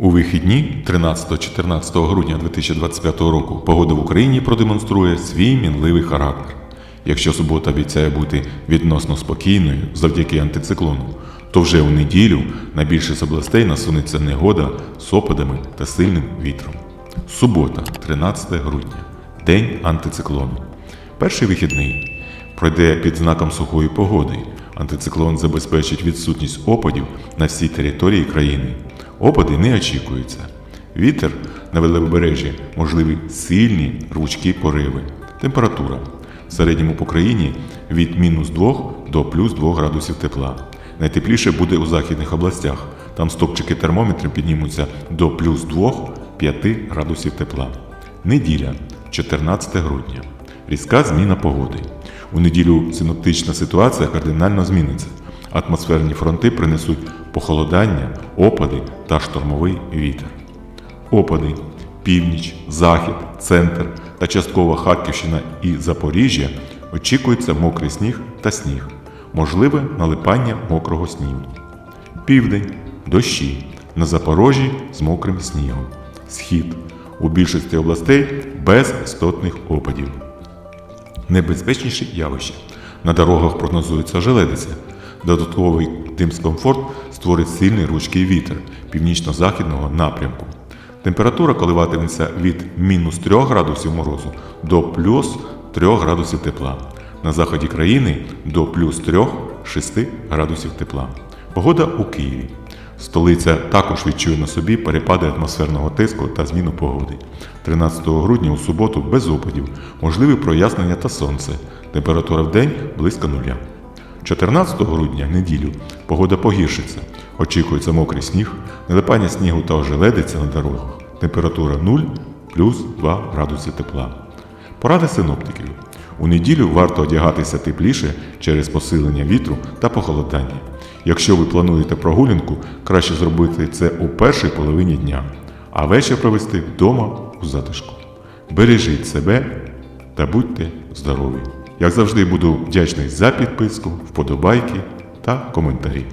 У вихідні 13-14 грудня 2025 року погода в Україні продемонструє свій мінливий характер. Якщо субота обіцяє бути відносно спокійною завдяки антициклону, то вже у неділю на більшість областей насунеться негода з опадами та сильним вітром. Субота, 13 грудня, день антициклону. Перший вихідний пройде під знаком сухої погоди. Антициклон забезпечить відсутність опадів на всій території країни. Опади не очікуються. Вітер на велебережжі можливі сильні рвучкі пориви. Температура в середньому по країні від мінус 2 до плюс 2 градусів тепла. Найтепліше буде у західних областях. Там стопчики термометрів піднімуться до плюс 2-5 градусів тепла. Неділя, 14 грудня. Різка зміна погоди. У неділю синоптична ситуація кардинально зміниться. Атмосферні фронти принесуть похолодання, опади та штормовий вітер. Опади північ, захід, центр та частково Харківщина і Запоріжжя очікується мокрий сніг та сніг, можливе налипання мокрого снігу. Південь дощі на Запорожжі з мокрим снігом. Схід у більшості областей без істотних опадів. Небезпечніші явища. На дорогах прогнозується желедиця. Додатковий дискомфорт створить сильний ручкий вітер північно-західного напрямку. Температура коливатиметься від мінус 3 градусів морозу до плюс 3 градусів тепла. На заході країни до плюс 3-6 градусів тепла. Погода у Києві. Столиця також відчує на собі перепади атмосферного тиску та зміну погоди. 13 грудня у суботу без опадів, можливі прояснення та сонце. Температура в день близько нуля. 14 грудня, неділю, погода погіршиться. Очікується мокрий сніг, налипання снігу та ожеледиця на дорогах. Температура 0 плюс 2 градуси тепла. Поради синоптиків. У неділю варто одягатися тепліше через посилення вітру та похолодання. Якщо ви плануєте прогулянку, краще зробити це у першій половині дня, а вечір провести вдома у затишку. Бережіть себе та будьте здорові! Як завжди, буду вдячний за підписку, вподобайки та коментарі.